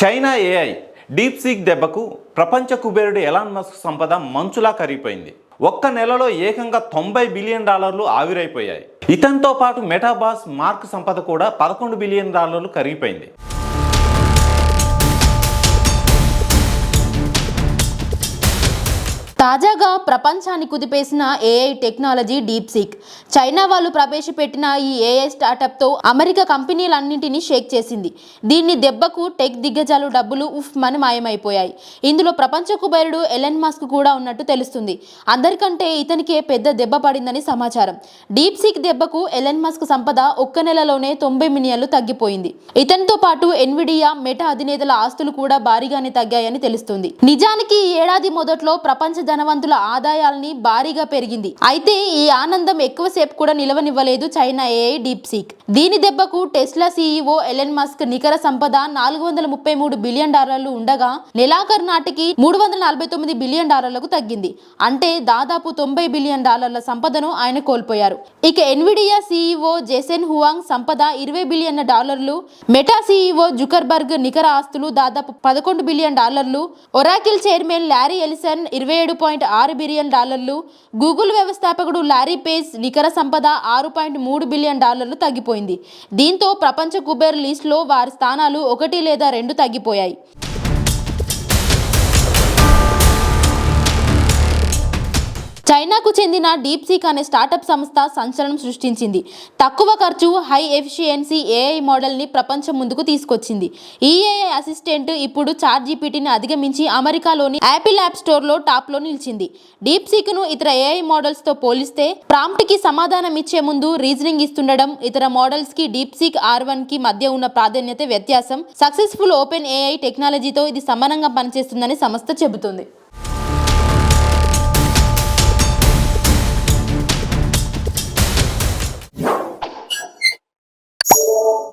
China AI DeepSeek దెబ్బకు ప్రపంచ కుబేరుడు ఎలాన్ మస్క్ సంపద మంచులా కరిగిపోయింది. ఒక్క నెలలో ఏకంగా తొంభై బిలియన్ డాలర్లు ఆవిరైపోయాయి. ఇతనితో పాటు మెటాబాస్ మార్క్ సంపద కూడా పదకొండు బిలియన్ డాలర్లు కరిగిపోయింది. తాజాగా ప్రపంచాన్ని కుదిపేసిన AI technology DeepSeek. China వాళ్ళు ప్రవేశపెట్టిన ఈ ఏఐ స్టార్టప్తో అమెరికా కంపెనీలన్నింటినీ షేక్ చేసింది. దీన్ని దెబ్బకు టెక్ దిగ్గజాలు డబ్బులు ఉఫ్ మని మాయమైపోయాయి. ఇందులో ప్రపంచ కుబేరుడు ఎలెన్ మాస్క్ కూడా ఉన్నట్టు తెలుస్తుంది. అందరికంటే ఇతనికే పెద్ద దెబ్బ పడిందని సమాచారం. డీప్ సీక్ దెబ్బకు ఎలెన్ మాస్క్ సంపద ఒక్క నెలలోనే తొంభై మిలియన్లు తగ్గిపోయింది. ఇతనితో పాటు ఎన్విడియా మెటా అధినేతల ఆస్తులు కూడా భారీగానే తగ్గాయని తెలుస్తుంది. నిజానికి ఈ ఏడాది మొదట్లో ప్రపంచ ధనవంతుల ఆదాయాల్ని భారీగా పెరిగింది. అయితే ఈ ఆనందం ఎక్కువసేపు కూడా నిలవనివ్వలేదు చైనా ఏఐ డీప్ సీక్ దీని దెబ్బకు టెస్లా సీఈఓ ఎలెన్ మస్క్ నికర సంపద నాలుగు వందల ముప్పై మూడు బిలియన్ డాలర్లు ఉండగా నెలాఖరు నాటికి మూడు వందల నలభై తొమ్మిది బిలియన్ డాలర్లకు తగ్గింది. అంటే దాదాపు తొంభై బిలియన్ డాలర్ల సంపదను ఆయన కోల్పోయారు. ఇక ఎన్విడియా సీఈఓ జెసెన్ హువాంగ్ సంపద ఇరవై బిలియన్ డాలర్లు మెటా సీఈఓ జుకర్బర్గ్ నికర ఆస్తులు దాదాపు పదకొండు బిలియన్ డాలర్లు ఒరాకిల్ చైర్మన్ లారీ ఎలిసన్ ఇరవై ఏడు పాయింట్ ఆరు బిలియన్ డాలర్లు. గూగుల్ వ్యవస్థాపకుడు లారీ పేజ్ నికర సంపద ఆరు పాయింట్ మూడు బిలియన్ డాలర్లు తగ్గిపోయింది. దీంతో ప్రపంచ కుబేర్ లిస్టులో వారి స్థానాలు ఒకటి లేదా రెండు తగ్గిపోయాయి. చైనాకు చెందిన డీప్ సీక్ అనే స్టార్టప్ సంస్థ సంచలనం సృష్టించింది. తక్కువ ఖర్చు హై ఎఫిషియన్సీ ఏఐ మోడల్ని ప్రపంచం ముందుకు తీసుకొచ్చింది. ఈ ఏఐ అసిస్టెంట్ ఇప్పుడు చాట్ జీపీటీని అధిగమించి అమెరికాలోని యాపిల్ యాప్ స్టోర్లో టాప్లో నిలిచింది. డీప్ సీక్ను ఇతర ఏఐ మోడల్స్తో పోలిస్తే ప్రాంప్ట్కి సమాధానం ఇచ్చే ముందు రీజనింగ్ ఇస్తుండడం ఇతర మోడల్స్కి డీప్ సీక్ ఆర్ వన్కి మధ్య ఉన్న ప్రాధాన్యత వ్యత్యాసం సక్సెస్ఫుల్ ఓపెన్ ఏఐ టెక్నాలజీతో ఇది సమానంగా పనిచేస్తుందని సంస్థ చెబుతుంది.